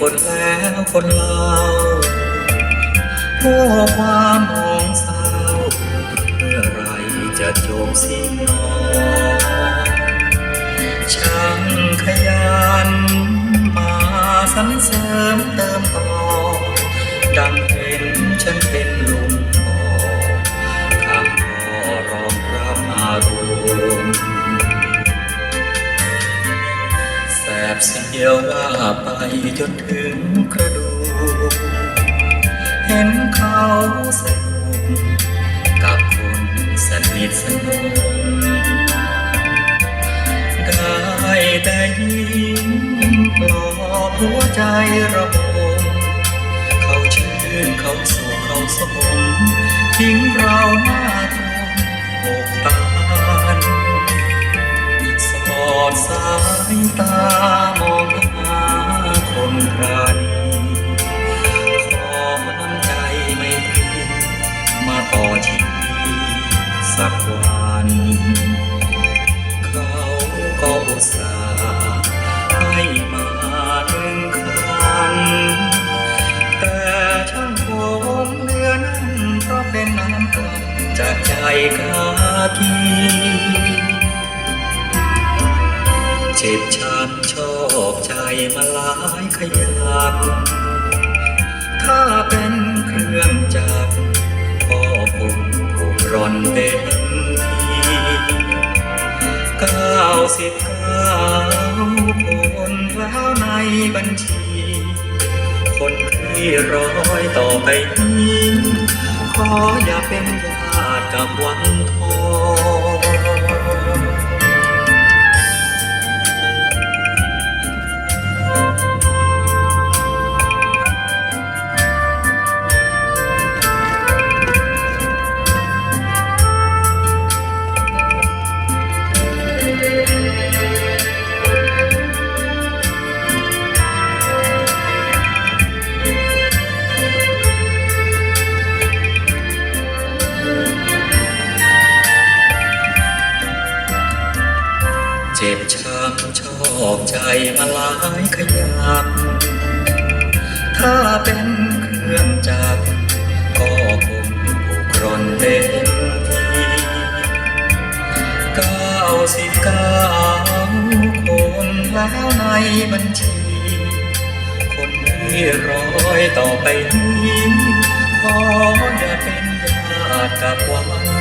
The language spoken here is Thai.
คนแล้วคนเล่าผู้ความมองเศร้าเมื่อไรจะจบสิ้นนอช่างขยันมาสรรเสริมเติมต่อดังเห็นฉันเป็น บเสียวว่าไปจนถึงกระดูก เห็นเขาสนุกกับคนสนิทสนมได้แต่ยิ้มปลอบหัวใจระบมเขาชื่นเขาสุขเขาสมทิ้งเราหน้า สาให้มาหนึ่งคันแต่ช่างผมเรือนั้นเพราะเป็นน้ำกลับจากใจกากีเจ็บช้ำชอกใจมาหลายขยักถ้าเป็นเครื่องจักรก็คงผูร่อนเต็มที่เก้าสิบเก้า คนแล้วในบัญชี คนที่ร้อยต่อไปนี้ ขออย่าเป็นญาติกับวันทอง เจ็บช้ำชอกใจมาหลายขยักถ้าเป็นเครื่องจักรก็คงผูกรอนเต็มที่เก้าสิบเก้าคนแล้วในบัญชี คนที่ร้อยต่อไปนี้ขออย่าเป็นญาติกับวัน